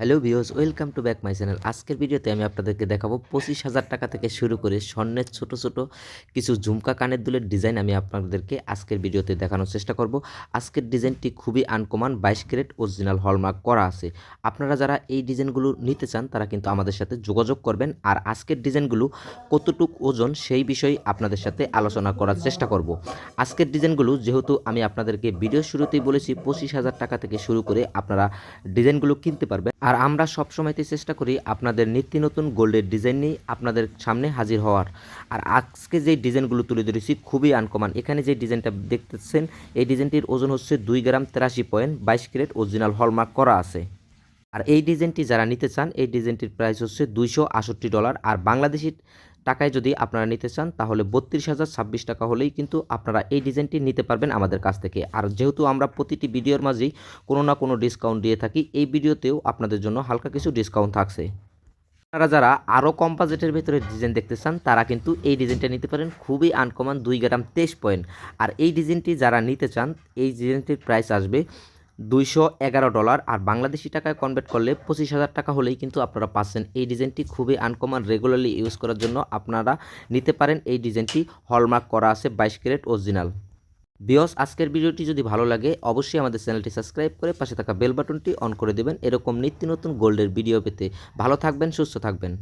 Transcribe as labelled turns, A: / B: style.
A: Hello views welcome to back my channel. আজকের ভিডিওতে আমি আপনাদেরকে দেখাবো পঁচিশ হাজার টাকা থেকে শুরু করে স্বর্ণের ছোট ছোট কিছু ঝুমকা কানের দুলের ডিজাইন আমি আপনাদেরকে আজকের ভিডিওতে দেখানোর চেষ্টা করব। আজকের ডিজাইনটি খুবই আনকমন, বাইশ ক্যারেট, অরিজিনাল হলমার্ক করা আছে। আপনারা যারা এই ডিজাইনগুলো নিতে চান, তারা কিন্তু আমাদের সাথে যোগাযোগ করবেন। আর আজকের ডিজাইনগুলো কতটুক ওজন, সেই বিষয়ে আপনাদের সাথে আলোচনা করার চেষ্টা করব। আজকের ডিজাইনগুলো, যেহেতু আমি আপনাদেরকে ভিডিও শুরুতেই বলেছি, পঁচিশ হাজার টাকা থেকে শুরু করে আপনারা ডিজাইনগুলো কিনতে পারবেন। আর আমরা সবসময়তে চেষ্টা করি আপনাদের নিত্য নতুন গোল্ডের ডিজাইন নিয়ে আপনাদের সামনে হাজির হওয়ার। আর আজকে যে ডিজাইনগুলো তুলে ধরেছি খুবই আনকমান এখানে যে ডিজাইনটা দেখতেছেন, এই ডিজাইনটির ওজন হচ্ছে দুই গ্রাম তেরাশি পয়েন্ট বাইশ ক্যারেট অরিজিনাল হলমার্ক করা আছে। আর এই ডিজাইনটি যারা নিতে চান, এই ডিজাইনটির প্রাইস হচ্ছে দুইশো ডলার আর বাংলাদেশি টাকায় যদি আপনারা নিতে চান, তাহলে বত্রিশ হাজার ছাব্বিশ টাকা হলেই কিন্তু আপনারা এই ডিজাইনটি নিতে পারবেন আমাদের কাছ থেকে। আর যেহেতু আমরা প্রতিটি ভিডিওর মাঝেই কোনো না কোনো ডিসকাউন্ট দিয়ে থাকি, এই ভিডিওতেও আপনাদের জন্য হালকা কিছু ডিসকাউন্ট থাকছে। আপনারা যারা আরও কম বাজেটের ভেতরে ডিজাইন দেখতে চান, তারা কিন্তু এই ডিজাইনটা নিতে পারেন। খুবই আনকমন দুই গ্রাম তেইশ পয়েন্ট আর এই ডিজাইনটি যারা নিতে চান, এই ডিজাইনটির প্রাইস আসবে দুইশো এগারো ডলার আর বাংলাদেশি টাকায় কনভার্ট করলে পঁচিশ হাজার টাকা হলেই কিন্তু আপনারা পাচ্ছেন। এই ডিজাইনটি খুবই আনকমন রেগুলারলি ইউজ করার জন্য আপনারা নিতে পারেন। এই ডিজাইনটি হলমার্ক করা আছে বাইশ ক্যারেট অরিজিনাল বিয়স আজকের ভিডিওটি যদি ভালো লাগে, অবশ্যই আমাদের চ্যানেলটি সাবস্ক্রাইব করে পাশে থাকা বেল বাটনটি অন করে দেবেন। এরকম নিত্য নতুন গোল্ডের ভিডিও পেতে। ভালো থাকবেন, সুস্থ থাকবেন।